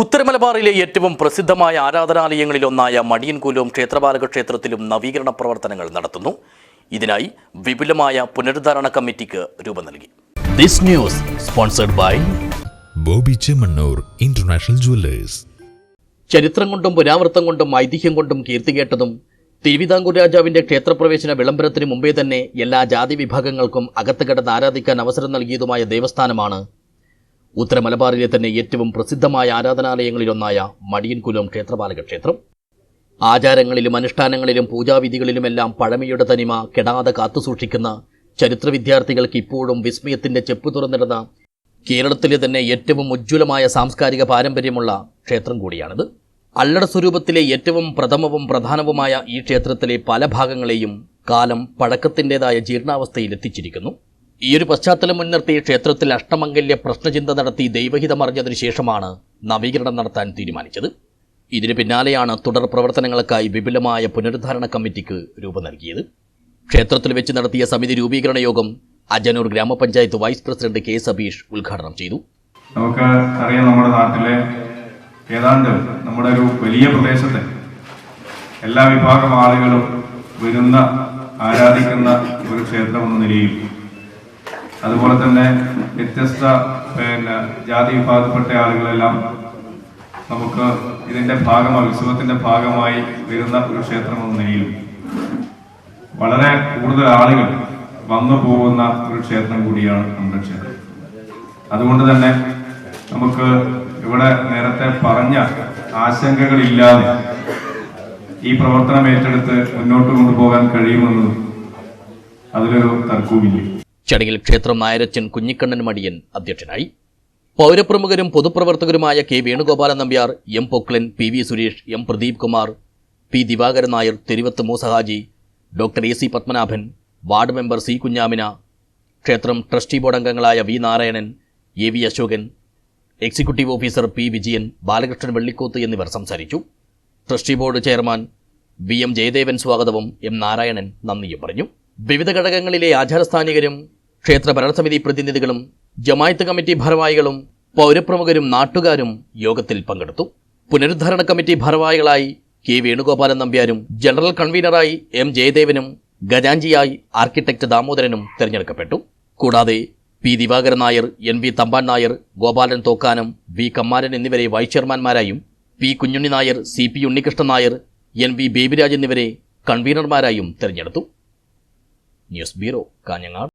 ഉത്തരമലബാറിലെ ഏറ്റവും പ്രസിദ്ധമായ ആരാധനാലയങ്ങളിലൊന്നായ മടിയൻകൂലവും ക്ഷേത്രപാലക ക്ഷേത്രത്തിലും നവീകരണ പ്രവർത്തനങ്ങൾ നടത്തുന്നു. ഇതിനായി വിപുലമായ പുനരുദ്ധാരണ കമ്മിറ്റിക്ക് രൂപം നൽകി. This news sponsored by Bobby Chemmanur international jewellers. ചരിത്രം കൊണ്ടും പുരാവൃത്തം കൊണ്ടും ഐതിഹ്യം കൊണ്ടും കീർത്തികേട്ടതും തിരുവിതാംകൂർ രാജാവിന്റെ ക്ഷേത്രപ്രവേശന വിളംബരത്തിന് മുമ്പേ തന്നെ എല്ലാ ജാതി വിഭാഗങ്ങൾക്കും അകത്ത് കിടന്ന് ആരാധിക്കാൻ അവസരം നൽകിയതുമായ ദേവസ്ഥാനമാണ് ഉത്തര മലബാറിലെ തന്നെ ഏറ്റവും പ്രസിദ്ധമായ ആരാധനാലയങ്ങളിലൊന്നായ മടിയൻകുലം ക്ഷേത്രപാലക ക്ഷേത്രം ആചാരങ്ങളിലും അനുഷ്ഠാനങ്ങളിലും പൂജാവിധികളിലുമെല്ലാം പഴമയുടെ തനിമ കെടാതെ കാത്തുസൂക്ഷിക്കുന്ന ചരിത്ര വിദ്യാർത്ഥികൾക്ക് ഇപ്പോഴും വിസ്മയത്തിന്റെ ചെപ്പ് തുറന്നിടുന്ന കേരളത്തിലെ തന്നെ ഏറ്റവും ഉജ്ജ്വലമായ സാംസ്കാരിക പാരമ്പര്യമുള്ള ക്ഷേത്രം കൂടിയാണിത്. അല്ലട സ്വരൂപത്തിലെ ഏറ്റവും പ്രഥമവും പ്രധാനവുമായ ഈ ക്ഷേത്രത്തിലെ പല ഭാഗങ്ങളെയും കാലം പഴക്കത്തിന്റെതായ ജീർണാവസ്ഥയിൽ എത്തിച്ചിരിക്കുന്നു ഈ ഒരു പശ്ചാത്തലം മുൻനിർത്തി ക്ഷേത്രത്തിൽ അഷ്ടമംഗല്യ പ്രശ്നചിന്ത നടത്തി ദൈവഹിതമറിഞ്ഞതിന് ശേഷമാണ് നവീകരണം നടത്താൻ തീരുമാനിച്ചത്. ഇതിനു പിന്നാലെയാണ് തുടർ പ്രവർത്തനങ്ങൾക്കായി വിപുലമായ പുനരുദ്ധാരണ കമ്മിറ്റിക്ക് രൂപം നൽകിയത്. ക്ഷേത്രത്തിൽ വെച്ച് നടത്തിയ സമിതി രൂപീകരണ യോഗം അജനൂർ ഗ്രാമപഞ്ചായത്ത് വൈസ് പ്രസിഡന്റ് കെ സബീഷ് ഉദ്ഘാടനം ചെയ്തു. നമുക്ക് അറിയാം നമ്മുടെ നാട്ടിലെ ഏതാണ്ട് നമ്മുടെ ഒരു വലിയ പ്രദേശത്തെ എല്ലാ വിഭാഗം ആളുകളും വരുന്ന ആരാധിക്കുന്ന ഒരു ക്ഷേത്രം എന്ന നിലയിൽ അതുപോലെ തന്നെ വ്യത്യസ്ത പിന്നെ ജാതി വിഭാഗത്തിൽപ്പെട്ട ആളുകളെല്ലാം നമുക്ക് ഇതിന്റെ ഭാഗമായി ഉത്സവത്തിന്റെ ഭാഗമായി വരുന്ന ഒരു ക്ഷേത്രം എന്ന നിലയിലും വളരെ കൂടുതൽ ആളുകൾ വന്നു പോകുന്ന ഒരു ക്ഷേത്രം കൂടിയാണ് നമ്മുടെ ക്ഷേത്രം. അതുകൊണ്ട് തന്നെ നമുക്ക് ഇവിടെ നേരത്തെ പറഞ്ഞ ആശങ്കകളില്ലാതെ ഈ പ്രവർത്തനം ഏറ്റെടുത്ത് മുന്നോട്ട് കൊണ്ടുപോകാൻ കഴിയുമെന്നും അതിലൊരു തർക്കവുമില്ല. ചടങ്ങിൽ ക്ഷേത്രം നായരച്ചൻ കുഞ്ഞിക്കണ്ണൻ മടിയൻ അധ്യക്ഷനായി. പൗരപ്രമുഖരും പൊതുപ്രവർത്തകരുമായ K Venugopalan Nambiar M Poklan P V Suresh M Pradeep Kumar P Divakaran Nair Thiruvath Moosahaji doctor A C Padmanabhan ward member C Kunhamina ക്ഷേത്രം ട്രസ്റ്റി ബോർഡ് അംഗങ്ങളായ V Narayanan A V Ashokan executive officer P Vijayan Balakrishnan Vellikoth എന്നിവർ സംസാരിച്ചു. Trustee board chairman V M Jayadevan സ്വാഗതവും M Narayanan നന്ദിയും പറഞ്ഞു. വിവിധ ഘടകങ്ങളിലെ ആചാരസ്ഥാനികരും ക്ഷേത്ര ഭരണസമിതി പ്രതിനിധികളും ജമായത്ത് കമ്മിറ്റി ഭാരവാഹികളും പൗരപ്രമുഖരും നാട്ടുകാരും യോഗത്തിൽ പങ്കെടുത്തു. പുനരുദ്ധാരണ കമ്മിറ്റി ഭാരവാഹികളായി കെ വേണുഗോപാലൻ നമ്പ്യാരും ജനറൽ കൺവീനറായി എം ജയദേവനും ഗജാഞ്ചിയായി ആർക്കിടെക്ട് ദാമോദരനും തിരഞ്ഞെടുക്കപ്പെട്ടു. കൂടാതെ P Divakaran Nair N V Thampan Nair Gopalan Thokkanam V Kammaran എന്നിവരെ vice ചെയർമാൻമാരായും P Kunhunni Nair C P Unnikrishnan Nair N V Babyraj എന്നിവരെ കൺവീനർമാരായും തിരഞ്ഞെടുത്തു. News bureau Kanhangad.